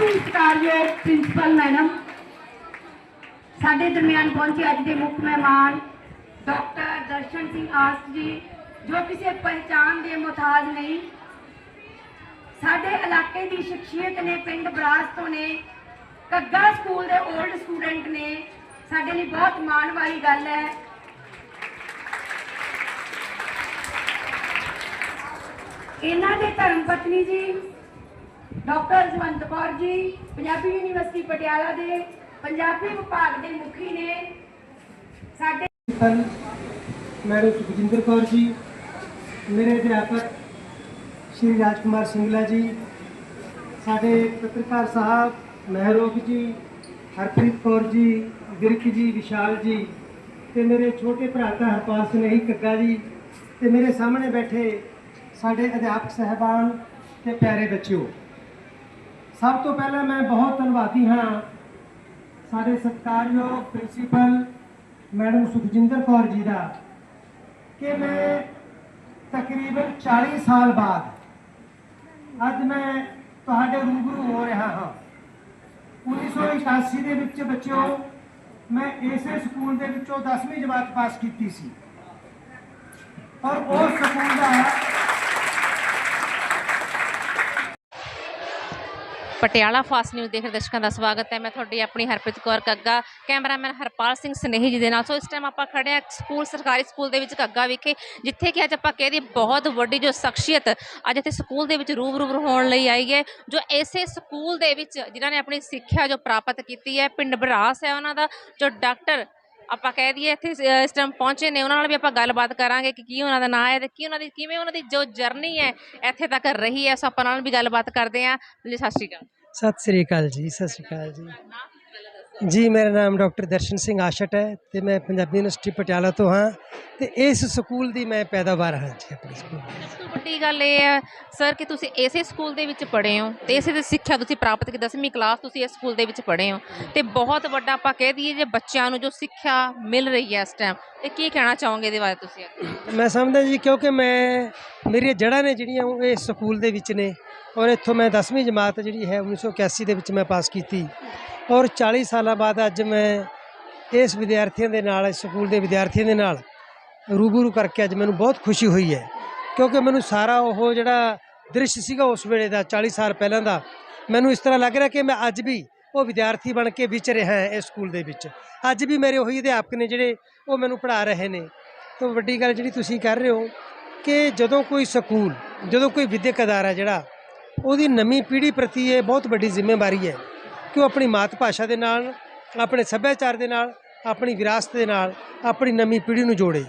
ਹੀ ਸਤਿਕਾਰਯੋਗ principal madam. ਸਾਡੇ ਦਰਮਿਆਨ ਪਹੁੰਚੇ ਅੱਜ ਦੇ ਮੁੱਖ ਮਹਿਮਾਨ ਡਾਕਟਰ ਦਰਸ਼ਨ ਸਿੰਘ ਆਸ ਜੀ, ਜੋ ਕਿਸੇ ਪਹਿਚਾਣ ਦੇ ਮੁਤਾਜ ਨਹੀਂ। ਸਾਡੇ ਇਲਾਕੇ ਦੀ ਸ਼ਖਸੀਅਤ ਨੇ, ਪਿੰਡ ਬਰਾਸ ਤੋਂ ਨੇ ਕੱਗਾ ਸਕੂਲ ਦੇ 올ਡ ਸਟੂਡੈਂਟ ਨੇ। ਸਾਡੇ ਲਈ ਬਹੁਤ ਮਾਣ ਵਾਲੀ ਗੱਲ ਹੈ। ਇਹਨਾਂ ਦੇ ਧਰਮ ਪਤਨੀ ਜੀ ਡਾਕਟਰ ਜਵੰਤ ਕੌਰ ਜੀ, ਪੰਜਾਬੀ ਯੂਨੀਵਰਸਿਟੀ ਪਟਿਆਲਾ ਦੇ ਪੰਜਾਬੀ ਵਿਭਾਗ ਦੇ ਮੁਖੀ ਨੇ। ਸਾਡੇ ਪ੍ਰਿੰਸੀਪਲ ਮੈਡਮ ਸੁਖਜਿੰਦਰ ਕੌਰ ਜੀ, ਮੇਰੇ ਅਧਿਆਪਕ ਸ਼੍ਰੀ ਰਾਜਕੁਮਾਰ ਸਿੰਗਲਾ ਜੀ, ਸਾਡੇ ਪੱਤਰਕਾਰ ਸਾਹਿਬ ਮਹਿਰੋਗ ਜੀ, ਹਰਪ੍ਰੀਤ ਕੌਰ ਜੀ ਗਿਰਕ ਜੀ, ਵਿਸ਼ਾਲ ਜੀ ਤੇ ਮੇਰੇ ਛੋਟੇ ਭਰਾ ਤਾਂ ਹਰਪਾਲ ਸਨੇਹੀ ਕੱਗਾ ਜੀ ਤੇ ਮੇਰੇ ਸਾਹਮਣੇ ਬੈਠੇ ਸਾਡੇ ਅਧਿਆਪਕ ਸਹਿਬਾਨ ਤੇ ਪਿਆਰੇ ਬੱਚਿਓ। ਸਭ ਤੋਂ ਪਹਿਲਾਂ ਮੈਂ ਬਹੁਤ ਧੰਨਵਾਦੀ ਹਾਂ ਸਾਡੇ ਸਤਿਕਾਰਯੋਗ ਪ੍ਰਿੰਸੀਪਲ ਮੈਡਮ ਸੁਖਜਿੰਦਰ ਕੌਰ ਜੀ ਦਾ ਕਿ ਮੈਂ ਤਕਰੀਬਨ 40 ਸਾਲ ਬਾਅਦ ਅੱਜ ਮੈਂ ਤੁਹਾਡੇ ਰੂਬਰੂ ਹੋ ਰਿਹਾ ਹਾਂ। 1981 ਦੇ ਵਿੱਚ ਬੱਚਿਓ, ਮੈਂ ਇਸੇ ਸਕੂਲ ਦੇ ਵਿੱਚੋਂ 10ਵੀਂ ਜਮਾਤ ਪਾਸ ਕੀਤੀ ਸੀ। ਔਰ ਉਸ ਸਕੂਲ ਦਾ ਪਟਿਆਲਾ ਫਾਸਟ ਨਿਊਜ਼ ਦੇਖ ਰਹੇ ਦਰਸ਼ਕਾਂ ਦਾ ਸਵਾਗਤ ਹੈ। ਮੈਂ ਤੁਹਾਡੀ ਆਪਣੀ ਹਰਪ੍ਰੀਤ ਕੌਰ ਕੱਗਾ, ਕੈਮਰਾਮੈਨ ਹਰਪਾਲ ਸਿੰਘ ਸਨੇਹੀ ਜੀ ਦੇ ਨਾਲ। ਸੋ ਇਸ ਟਾਈਮ ਆਪਾਂ ਖੜੇ ਆ ਸਕੂਲ, ਸਰਕਾਰੀ ਸਕੂਲ ਦੇ ਵਿੱਚ ਕੱਗਾ ਵਿਖੇ, ਜਿੱਥੇ ਕਿ ਅੱਜ ਆਪਾਂ ਕਹਿ ਦਈਏ ਬਹੁਤ ਵੱਡੀ ਜੋ ਸ਼ਖਸੀਅਤ ਅੱਜ ਇੱਥੇ ਸਕੂਲ ਦੇ ਵਿੱਚ ਰੂਬਰੂ ਹੋਣ ਲਈ ਆਈ ਹੈ, ਜੋ ਇਸੇ ਸਕੂਲ ਦੇ ਵਿੱਚ ਜਿਨ੍ਹਾਂ ਨੇ ਆਪਣੀ ਸਿੱਖਿਆ ਜੋ ਪ੍ਰਾਪਤ ਕੀਤੀ ਹੈ, ਪਿੰਡ ਬਰਾਸ ਹੈ ਉਹਨਾਂ ਦਾ, ਜੋ ਡਾਕਟਰ ਆਪਾਂ ਕਹਿ ਦਈਏ ਇੱਥੇ ਇਸ ਟਾਈਮ ਪਹੁੰਚੇ ਨੇ, ਉਹਨਾਂ ਨਾਲ ਵੀ ਆਪਾਂ ਗੱਲਬਾਤ ਕਰਾਂਗੇ ਕਿ ਕੀ ਉਹਨਾਂ ਦਾ ਨਾਂ ਹੈ ਤੇ ਕੀ ਉਹਨਾਂ ਦੀ, ਕਿਵੇਂ ਉਹਨਾਂ ਦੀ ਜੋ ਜਰਨੀ ਹੈ, ਇੱਥੇ ਤੱਕ ਰਹੀ ਹੈ, ਸੋ ਆਪਾਂ ਨਾਲ ਵੀ ਗੱਲਬਾਤ ਕਰਦੇ ਹਾਂ। ਜੀ, ਸਤਿ ਸ਼੍ਰੀ ਅਕਾਲ। ਸਤਿ ਸ੍ਰੀ ਅਕਾਲ ਜੀ, ਸਤਿ ਸ੍ਰੀ ਅਕਾਲ ਜੀ। ਜੀ ਮੇਰਾ ਨਾਮ ਡਾਕਟਰ ਦਰਸ਼ਨ ਸਿੰਘ ਆਸ਼ਟ ਹੈ ਤੇ ਮੈਂ ਪੰਜਾਬੀ ਯੂਨੀਵਰਸਿਟੀ ਪਟਿਆਲਾ ਤੋਂ ਹਾਂ ਤੇ ਇਸ ਸਕੂਲ ਦੀ ਮੈਂ ਪੈਦਾਵਾਰ ਹਾਂ ਜੀ ਆਪਣੇ ਸਕੂਲ। ਸਭ ਤੋਂ ਵੱਡੀ ਗੱਲ ਇਹ ਹੈ ਸਰ ਕਿ ਤੁਸੀਂ ਇਸੇ ਸਕੂਲ ਦੇ ਵਿੱਚ ਪੜ੍ਹੇ ਹੋ ਤੇ ਇਸੇ ਦੀ ਸਿੱਖਿਆ ਤੁਸੀਂ ਪ੍ਰਾਪਤ ਕੀਤੀ 10ਵੀਂ ਕਲਾਸ ਤੁਸੀਂ ਇਸ ਸਕੂਲ ਦੇ ਵਿੱਚ ਪੜ੍ਹੇ ਹੋ ਤੇ ਬਹੁਤ ਵੱਡਾ ਆਪਾਂ ਕਹਿ ਦਈਏ ਜੇ ਬੱਚਿਆਂ ਨੂੰ ਜੋ ਸਿੱਖਿਆ ਮਿਲ ਰਹੀ ਹੈ ਇਸ ਟਾਈਮ ਤੇ ਕੀ ਕਹਿਣਾ ਚਾਹੋਗੇ ਇਹਦੇ ਬਾਰੇ ਤੁਸੀਂ ਮੈਂ ਸਮਝਦਾ ਜੀ ਕਿਉਂਕਿ ਮੈਂ ਮੇਰੀਆਂ ਜੜ੍ਹਾਂ ਨੇ ਜਿਹੜੀਆਂ ਉਹ ਇਸ ਸਕੂਲ ਦੇ ਵਿੱਚ ਨੇ ਔਰ ਇੱਥੋਂ ਮੈਂ 10ਵੀਂ ਜਮਾਤ ਜਿਹੜੀ ਹੈ 1981 ਦੇ ਵਿੱਚ ਮੈਂ ਪਾਸ ਕੀਤੀ ਔਰ 40 ਸਾਲਾਂ ਬਾਅਦ ਅੱਜ ਮੈਂ ਇਸ ਵਿਦਿਆਰਥੀਆਂ ਦੇ ਨਾਲ, ਇਸ ਸਕੂਲ ਦੇ ਵਿਦਿਆਰਥੀਆਂ ਦੇ ਨਾਲ ਰੂਬਰੂ ਕਰਕੇ ਅੱਜ ਮੈਨੂੰ ਬਹੁਤ ਖੁਸ਼ੀ ਹੋਈ ਹੈ। ਕਿਉਂਕਿ ਮੈਨੂੰ ਸਾਰਾ ਉਹ ਜਿਹੜਾ ਦ੍ਰਿਸ਼ ਸੀਗਾ ਉਸ ਵੇਲੇ ਦਾ 40 ਸਾਲ ਪਹਿਲਾਂ ਦਾ, ਮੈਨੂੰ ਇਸ ਤਰ੍ਹਾਂ ਲੱਗ ਰਿਹਾ ਕਿ ਮੈਂ ਅੱਜ ਵੀ ਉਹ ਵਿਦਿਆਰਥੀ ਬਣ ਕੇ ਵਿਚ ਰਿਹਾ ਹਾਂ ਇਸ ਸਕੂਲ ਦੇ ਵਿੱਚ। ਅੱਜ ਵੀ ਮੇਰੇ ਉਹੀ ਅਧਿਆਪਕ ਨੇ ਜਿਹੜੇ ਉਹ ਮੈਨੂੰ ਪੜ੍ਹਾ ਰਹੇ ਨੇ। ਤੋਂ ਵੱਡੀ ਗੱਲ ਜਿਹੜੀ ਤੁਸੀਂ ਕਰ ਰਹੇ ਹੋ ਕਿ ਜਦੋਂ ਕੋਈ ਸਕੂਲ, ਜਦੋਂ ਕੋਈ ਵਿਦਿਅਕ ਅਦਾਰਾ ਜਿਹੜਾ, ਉਹਦੀ ਨਵੀਂ ਪੀੜ੍ਹੀ ਪ੍ਰਤੀ ਇਹ ਬਹੁਤ ਵੱਡੀ ਜ਼ਿੰਮੇਵਾਰੀ ਹੈ। ਕਿ ਉਹ ਆਪਣੀ ਮਾਤ ਭਾਸ਼ਾ ਦੇ ਨਾਲ ਆਪਣੇ ਸੱਭਿਆਚਾਰ ਦੇ ਨਾਲ ਆਪਣੀ ਵਿਰਾਸਤ ਦੇ ਨਾਲ ਆਪਣੀ ਨਵੀਂ ਪੀੜ੍ਹੀ ਨੂੰ ਜੋੜੇ।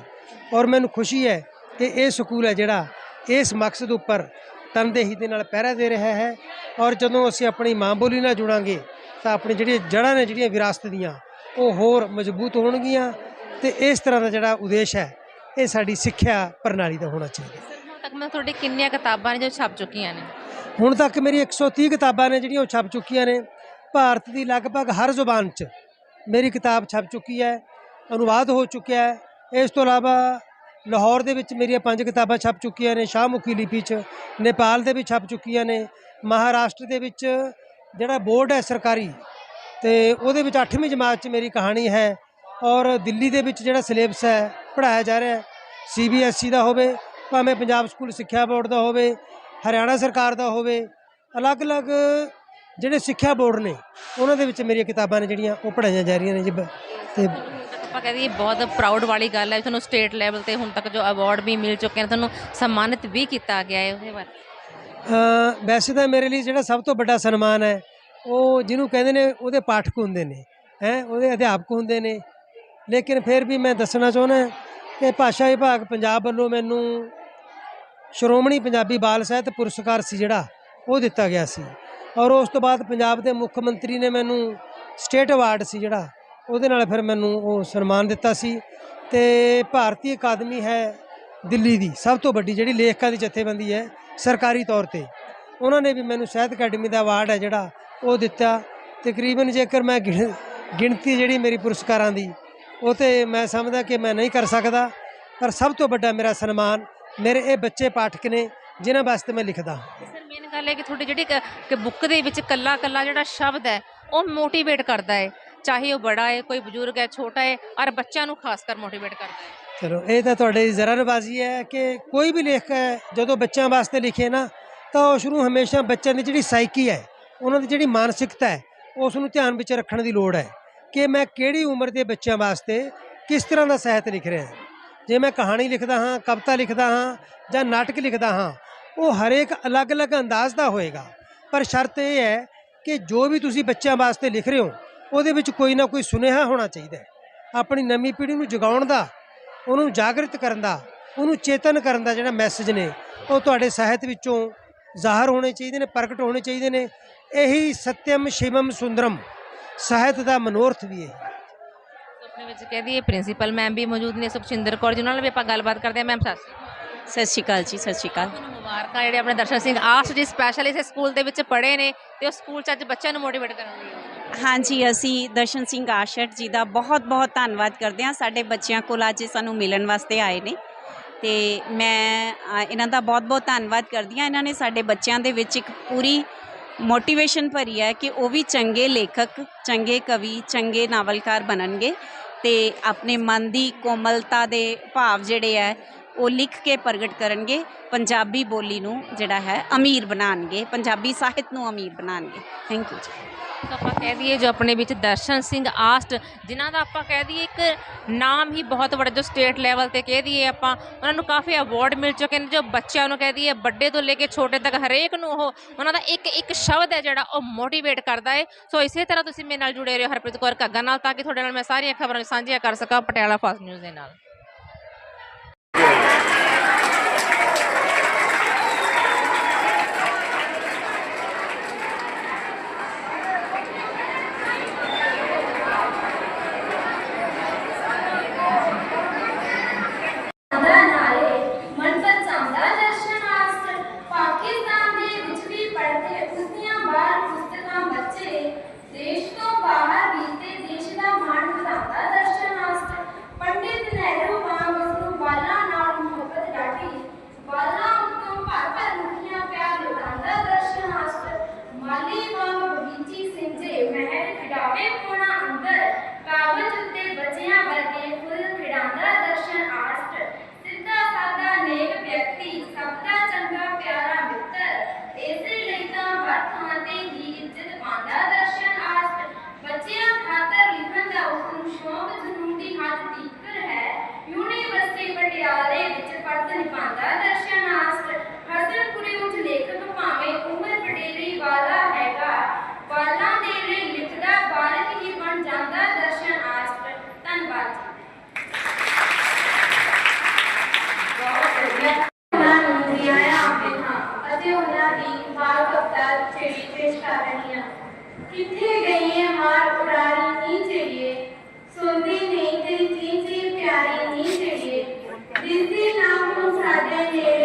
ਔਰ ਮੈਨੂੰ ਖੁਸ਼ੀ ਹੈ ਕਿ ਇਹ ਸਕੂਲ ਹੈ ਜਿਹੜਾ ਇਸ ਮਕਸਦ ਉੱਪਰ ਤਨਦੇਹੀ ਦੇ ਨਾਲ ਪਹਿਰਾ ਦੇ ਰਿਹਾ ਹੈ। ਔਰ ਜਦੋਂ ਅਸੀਂ ਆਪਣੀ ਮਾਂ ਬੋਲੀ ਨਾਲ ਜੁੜਾਂਗੇ ਤਾਂ ਆਪਣੀ ਜਿਹੜੀਆਂ ਜੜ੍ਹਾਂ ਨੇ ਜਿਹੜੀਆਂ ਵਿਰਾਸਤ ਦੀਆਂ ਉਹ ਹੋਰ ਮਜ਼ਬੂਤ ਹੋਣਗੀਆਂ। ਤੇ ਇਸ ਤਰ੍ਹਾਂ ਦਾ ਜਿਹੜਾ ਉਦੇਸ਼ ਹੈ ਇਹ ਸਾਡੀ ਸਿੱਖਿਆ ਪ੍ਰਣਾਲੀ ਦਾ ਹੋਣਾ ਚਾਹੀਦਾ। ਹੁਣ ਤੱਕ ਮੈਂ ਤੁਹਾਡੀ ਕਿੰਨੀਆਂ ਕਿਤਾਬਾਂ ਨੇ ਜੋ ਛਪ ਚੁੱਕੀਆਂ ਨੇ? ਹੁਣ ਤੱਕ ਮੇਰੀ 130 ਕਿਤਾਬਾਂ ਨੇ ਜਿਹੜੀਆਂ ਉਹ ਛਪ ਚੁੱਕੀਆਂ ਨੇ। ਭਾਰਤ ਦੀ ਲਗਭਗ ਹਰ ਜ਼ੁਬਾਨ 'ਚ ਮੇਰੀ ਕਿਤਾਬ ਛਪ ਚੁੱਕੀ ਹੈ, ਅਨੁਵਾਦ ਹੋ ਚੁੱਕਿਆ ਹੈ। ਇਸ ਤੋਂ ਇਲਾਵਾ ਲਾਹੌਰ ਦੇ ਵਿੱਚ ਮੇਰੀਆਂ ਪੰਜ ਕਿਤਾਬਾਂ ਛਪ ਚੁੱਕੀਆਂ ਨੇ, ਸ਼ਾਹਮੁਖੀ ਲਿਪੀ 'ਚ, ਨੇਪਾਲ ਦੇ ਵਿੱਚ ਛਪ ਚੁੱਕੀਆਂ ਨੇ, ਮਹਾਰਾਸ਼ਟਰ ਦੇ ਵਿੱਚ ਜਿਹੜਾ ਬੋਰਡ ਹੈ ਸਰਕਾਰੀ ਤੇ ਉਹਦੇ ਵਿੱਚ 8ਵੀਂ ਜਮਾਤ 'ਚ ਮੇਰੀ ਕਹਾਣੀ ਹੈ ਔਰ ਦਿੱਲੀ ਦੇ ਵਿੱਚ ਜਿਹੜਾ ਸਿਲੇਬਸ ਹੈ, ਪੜ੍ਹਾਇਆ ਜਾ ਰਿਹਾ ਹੈ। ਸੀਬੀਐਸਈ ਦਾ ਹੋਵੇ, ਭਾਵੇਂ ਪੰਜਾਬ ਸਕੂਲ ਸਿੱਖਿਆ ਬੋਰਡ ਦਾ ਹੋਵੇ, ਹਰਿਆਣਾ ਸਰਕਾਰ ਦਾ ਹੋਵੇ, ਅਲੱਗ-ਅਲੱਗ ਜਿਹੜੇ ਸਿੱਖਿਆ ਬੋਰਡ ਨੇ ਉਹਨਾਂ ਦੇ ਵਿੱਚ ਮੇਰੀਆਂ ਕਿਤਾਬਾਂ ਨੇ ਜਿਹੜੀਆਂ ਉਹ ਪੜ੍ਹਾਈਆਂ ਜਾ ਰਹੀਆਂ ਨੇ ਜੀ ਤੇ ਆਪਾਂ ਕਹਿ ਦਈਏ ਬਹੁਤ ਪ੍ਰਾਊਡ ਵਾਲੀ ਗੱਲ ਹੈ ਤੁਹਾਨੂੰ ਸਟੇਟ ਲੈਵਲ ਤੇ ਹੁਣ ਤੱਕ ਜੋ ਅਵਾਰਡ ਵੀ ਮਿਲ ਚੁੱਕੇ ਨੇ ਤੁਹਾਨੂੰ ਸਨਮਾਨਿਤ ਵੀ ਕੀਤਾ ਗਿਆ ਹੈ ਉਹਦੇ ਬਾਰੇ। ਵੈਸੇ ਤਾਂ ਮੇਰੇ ਲਈ ਜਿਹੜਾ ਸਭ ਤੋਂ ਵੱਡਾ ਸਨਮਾਨ ਹੈ ਉਹ ਜਿਹਨੂੰ ਕਹਿੰਦੇ ਨੇ ਉਹਦੇ ਪਾਠਕ ਹੁੰਦੇ ਨੇ ਹੈ ਉਹਦੇ ਅਧਿਆਪਕ ਹੁੰਦੇ ਨੇ। ਲੇਕਿਨ ਫਿਰ ਵੀ ਮੈਂ ਦੱਸਣਾ ਚਾਹੁੰਦਾ ਕਿ ਭਾਸ਼ਾ ਵਿਭਾਗ ਪੰਜਾਬ ਵੱਲੋਂ ਮੈਨੂੰ ਸ਼੍ਰੋਮਣੀ ਪੰਜਾਬੀ ਬਾਲ ਸਾਹਿਤ ਪੁਰਸਕਾਰ ਸੀ ਜਿਹੜਾ ਉਹ ਦਿੱਤਾ ਗਿਆ ਸੀ। ਔਰ ਉਸ ਤੋਂ ਬਾਅਦ ਪੰਜਾਬ ਦੇ ਮੁੱਖ ਮੰਤਰੀ ਨੇ ਮੈਨੂੰ ਸਟੇਟ ਅਵਾਰਡ ਸੀ ਜਿਹੜਾ, ਉਹਦੇ ਨਾਲ ਫਿਰ ਮੈਨੂੰ ਉਹ ਸਨਮਾਨ ਦਿੱਤਾ ਸੀ ਤੇ ਭਾਰਤੀ ਅਕਾਦਮੀ ਹੈ ਦਿੱਲੀ ਦੀ, ਸਭ ਤੋਂ ਵੱਡੀ ਜਿਹੜੀ ਲੇਖਕਾਂ ਦੀ ਜਥੇਬੰਦੀ ਹੈ ਸਰਕਾਰੀ ਤੌਰ ਤੇ। ਉਹਨਾਂ ਨੇ ਵੀ ਮੈਨੂੰ ਸਾਹਿਤ ਅਕੈਡਮੀ ਦਾ ਅਵਾਰਡ ਹੈ ਜਿਹੜਾ, ਉਹ ਦਿੱਤਾ। ਤਕਰੀਬਨ ਜੇਕਰ ਮੈਂ ਗਿਣ- ਗਿਣਤੀ ਜਿਹੜੀ ਮੇਰੀ ਪੁਰਸਕਾਰਾਂ ਦੀ, ਉਹ ਤੇ ਮੈਂ ਸਮਝਦਾ ਕਿ ਮੈਂ ਨਹੀਂ ਕਰ ਸਕਦਾ, ਪਰ ਸਭ ਤੋਂ ਵੱਡਾ ਮੇਰਾ ਸਨਮਾਨ ਮੇਰੇ ਇਹ ਬੱਚੇ ਪਾਠਕ ਨੇ, ਜਿਨ੍ਹਾਂ ਵਾਸਤੇ ਮੈਂ ਲਿਖਦਾ ਗੱਲ ਹੈ ਕਿ ਤੁਹਾਡੀ ਜਿਹੜੀ ਕ- ਕਿ ਬੁੱਕ ਦੇ ਵਿੱਚ ਕੱਲਾ ਕੱਲਾ ਜਿਹੜਾ ਸ਼ਬਦ ਹੈ, ਉਹ ਮੋਟੀਵੇਟ ਕਰਦਾ ਹੈ। ਚਾਹੇ ਉਹ ਬੜਾ ਹੈ, ਕੋਈ ਬਜ਼ੁਰਗ ਹੈ, ਛੋਟਾ ਹੈ ਔਰ ਬੱਚਿਆਂ ਨੂੰ ਖਾਸ ਕਰ ਮੋਟੀਵੇਟ ਕਰਦਾ ਹੈ। ਚਲੋ, ਇਹ ਤਾਂ ਤੁਹਾਡੀ ਜ਼ਰਾਨਬਾਜ਼ੀ ਹੈ ਕਿ ਕੋਈ ਵੀ ਲੇਖਕ ਹੈ, ਜਦੋਂ ਬੱਚਿਆਂ ਵਾਸਤੇ ਲਿਖੇ ਨਾ, ਤਾਂ ਉਸ ਨੂੰ ਹਮੇਸ਼ਾ ਬੱਚਿਆਂ ਦੀ ਜਿਹੜੀ ਸਾਈਕੀ ਹੈ, ਉਹਨਾਂ ਦੀ ਜਿਹੜੀ ਮਾਨਸਿਕਤਾ ਹੈ, ਉਸ ਨੂੰ ਧਿਆਨ ਵਿੱਚ ਰੱਖਣ ਦੀ ਲੋੜ ਹੈ ਕਿ ਮੈਂ ਕਿਹੜੀ ਉਮਰ ਦੇ ਬੱਚਿਆਂ ਵਾਸਤੇ ਕਿਸ ਤਰ੍ਹਾਂ ਦਾ ਸਾਹਿਤ ਲਿਖ ਰਿਹਾ ਹਾਂ। ਜੇ ਮੈਂ ਕਹਾਣੀ ਲਿਖਦਾ ਹਾਂ, ਕਵਿਤਾ ਲਿਖਦਾ ਹਾਂ ਜਾਂ ਨਾਟਕ ਲਿਖਦਾ ਹਾਂ ਉਹ ਹਰੇਕ ਅਲੱਗ-ਅਲੱਗ ਅੰਦਾਜ਼ ਦਾ ਹੋਏਗਾ। ਪਰ ਸ਼ਰਤ ਇਹ ਹੈ ਕਿ ਜੋ ਵੀ ਤੁਸੀਂ ਬੱਚਿਆਂ ਵਾਸਤੇ ਲਿਖ ਰਹੇ ਹੋ, ਉਹਦੇ ਵਿੱਚ ਕੋਈ ਨਾ ਕੋਈ ਸੁਨੇਹਾ ਹੋਣਾ ਚਾਹੀਦਾ ਹੈ। ਆਪਣੀ ਨਵੀਂ ਪੀੜ੍ਹੀ ਨੂੰ ਜਗਾਉਣ ਦਾ, ਉਹਨੂੰ ਜਾਗਰਿਤ ਕਰਨ ਦਾ, ਉਹਨੂੰ ਚੇਤਨ ਕਰਨ ਦਾ ਜਿਹੜਾ ਮੈਸੇਜ ਨੇ, ਉਹ ਤੁਹਾਡੇ ਸਾਹਿਤ ਵਿੱਚੋਂ ਜ਼ਾਹਰ ਹੋਣੇ ਚਾਹੀਦੇ ਨੇ, ਪ੍ਰਗਟ ਹੋਣੇ ਚਾਹੀਦੇ ਨੇ। ਇਹੀ ਸਤਿਅਮ ਸ਼ਿਵਮ, ਸੁੰਦਰਮ ਸਾਹਿਤ ਦਾ ਮਨੋਰਥ ਵੀ ਹੈ। ਆਪਣੇ ਵਿੱਚ ਕਹਿ ਦਈਏ, ਪ੍ਰਿੰਸੀਪਲ ਮੈਮ ਵੀ ਮੌਜੂਦ ਨੇ ਸੁਖਚਿੰਦਰ ਕੌਰ ਜੀ ਨਾਲ ਵੀ ਆਪਾਂ ਗੱਲਬਾਤ ਕਰਦੇ ਹਾਂ। ਮੈਮ, ਸਤਿ ਸਤਿ ਸ਼੍ਰੀ ਅਕਾਲ ਜੀ ਸਤਿ ਸ਼੍ਰੀ ਅਕਾਲ। ਤੁਹਾਨੂੰ ਮੁਬਾਰਕਾਂ ਜਿਹੜੇ ਆਪਣੇ ਦਰਸ਼ਨ ਸਿੰਘ ਆਰਟਸ ਜੀ ਸਪੈਸ਼ਲ ਇਸੇ ਸਕੂਲ ਦੇ ਵਿੱਚ ਪੜ੍ਹੇ ਨੇ ਤੇ ਉਹ ਸਕੂਲ 'ਚ ਅੱਜ ਬੱਚਿਆਂ ਨੂੰ ਮੋਟੀਵੇਟ ਕਰਨ ਲਈ ਹਾਂਜੀ ਅਸੀਂ ਦਰਸ਼ਨ ਸਿੰਘ ਆਸ਼ਟ ਜੀ ਦਾ ਬਹੁਤ ਬਹੁਤ ਧੰਨਵਾਦ ਕਰਦੇ ਹਾਂ। ਸਾਡੇ ਬੱਚਿਆਂ ਕੋਲ ਅੱਜ ਇਹ ਸਾਨੂੰ ਮਿਲਣ ਵਾਸਤੇ ਆਏ ਨੇ ਤੇ ਮੈਂ ਅ, ਇਹਨਾਂ ਦਾ ਬਹੁਤ ਬਹੁਤ ਧੰਨਵਾਦ ਕਰਦੀ ਹਾਂ। ਇਹਨਾਂ ਨੇ ਸਾਡੇ ਬੱਚਿਆਂ ਦੇ ਵਿੱਚ ਇੱਕ ਪੂਰੀ ਮੋਟੀਵੇਸ਼ਨ ਭਰੀ ਹੈ ਕਿ ਉਹ ਵੀ ਚੰਗੇ ਲੇਖਕ ਚੰਗੇ ਕਵੀ ਚੰਗੇ ਨਾਵਲਕਾਰ ਬਣਨਗੇ ਤੇ ਆਪਣੇ ਮਨ ਦੀ ਕੋਮਲਤਾ ਦੇ ਭਾਵ ਜਿਹੜੇ ਹੈ ਉਹ ਲਿਖ ਕੇ ਪ੍ਰਗਟ ਕਰਨਗੇ, ਪੰਜਾਬੀ ਬੋਲੀ ਨੂੰ ਜਿਹੜਾ ਹੈ ਅਮੀਰ ਬਣਾਉਣਗੇ ਪੰਜਾਬੀ ਸਾਹਿਤ ਨੂੰ ਅਮੀਰ ਬਣਾਉਣਗੇ ਥੈਂਕ ਯੂ ਜੀ। ਤਾਂ ਆਪਾਂ ਕਹਿ ਦਈਏ ਜੋ ਆਪਣੇ ਵਿੱਚ ਦਰਸ਼ਨ ਸਿੰਘ ਆਸਟ, ਜਿਨ੍ਹਾਂ ਦਾ ਆਪਾਂ ਕਹਿ ਦਈਏ ਇੱਕ ਨਾਮ ਹੀ ਬਹੁਤ ਵੱਡਾ, ਜੋ ਸਟੇਟ ਲੈਵਲ ਤੇ ਕਹਿ ਦਈਏ ਆਪਾਂ, ਉਹਨਾਂ ਨੂੰ ਕਾਫੀ ਅਵਾਰਡ ਮਿਲ ਚੁੱਕੇ ਨੇ, ਜੋ ਬੱਚਿਆਂ ਨੂੰ ਕਹਿ ਦਈਏ, ਵੱਡੇ ਤੋਂ ਲੈ ਕੇ ਛੋਟੇ ਤੱਕ ਹਰੇਕ ਨੂੰ ਉਹ, ਉਹਨਾਂ ਦਾ ਇੱਕ ਇੱਕ ਸ਼ਬਦ ਹੈ ਜਿਹੜਾ ਉਹ ਮੋਟੀਵੇਟ ਕਰਦਾ ਹੈ ਸੋ ਇਸੇ ਤਰ੍ਹਾਂ ਤੁਸੀਂ ਮੇਰੇ ਨਾਲ ਜੁੜੇ ਰਹੋ ਹਰਪ੍ਰੀਤ ਕੌਰ ਘੱਗਾ ਨਾਲ, ਤਾਂ ਕਿ ਤੁਹਾਡੇ ਨਾਲ ਮੈਂ ਸਾਰੀਆਂ ਖਬਰਾਂ ਸਾਂਝੀਆਂ ਕਰ ਸਕਾਂ ਪਟਿਆਲਾ ਫਾਸਟ ਨਿਊਜ਼ ਦੇ ਨਾਲ ਦਾ ਨਾਲੇ ਮਨਪਸੰਦਾ ਦਰਸ਼ਨ ਆਸਤ ਪਾਕਿਸਤਾਨ ਦੇ ਵਿੱਚ ਵੀ ਪੜ੍ਹਦੇ ਉਸਦੀਆਂ ਬਾਹਰ ਪੁਸਤਕਾਂ ਬੱਚੇ ਦੇਸ਼ ਤੋਂ ਬਾਹਰ ਵੀ ਤੇ ਦੇਸ਼ ਦਾ ਮਾਣ ਵਧਾਉਂਦਾ ਦਰਸ਼ਨ ਆਸਤ ਪੰਡਿਤ ਨਹਿਰੂ ਵਾਂਗ ਉਸਨੂੰ ਬਾਲਾਂ ਨਾਲ ਮੁਹੱਬਤ ਡਾਢੀ ਬਾਲਾਂ ਉੱਤੋਂ ਭਰ ਭਰ ਮੁਖੀਆਂ ਪਿਆਰ ਲੁਟਾਉਂਦਾ ਦਰਸ਼ਨ ਆਸਤ ਮਾਲੀ ਵਾਂਗ ਬਗੀਚੀ ਸਿੰਜੇ ਮਹਿਲ ਖਿਡਾਵੇ ਕੋਣਾ ਅੰਦਰ ਕਾਗਜ਼ ਉੱਤੇ ਬੱਚਿਆਂ ਵਰਗੇ ਫੁੱਲ ਖਿਡਾਉਂਦਾ ਦਰਸ਼ਨ ਆਸਟ ਸਿੱਧਾ ਸਾਦਾ ਨੇਕ ਵਿਅਕਤੀ ਸਭ ਦਾ ਚੰਗਾ ਪਿਆਰਾ ਮਿੱਤਰ ਇਸੇ ਲਈ ਤਾਂ ਹਰ ਥਾਂ ਤੇ ਹੀ ਇੱਜ਼ਤ ਪਾਉਂਦਾ ਦਰਸ਼ਨ ਆਸਟ ਬੱਚਿਆਂ ਖਾਤਰ ਲਿਖਣ ਦਾ ਉਸਨੂੰ ਸ਼ੌਕ ਜ਼ਰੂਰ ਦੀ ਹੱਦ ਤੀਕਰ ਹੈ ਯੂਨੀਵਰਸਿਟੀ ਪਟਿਆਲੇ ਵਿੱਚ ਪੜ੍ਹਨ Amen.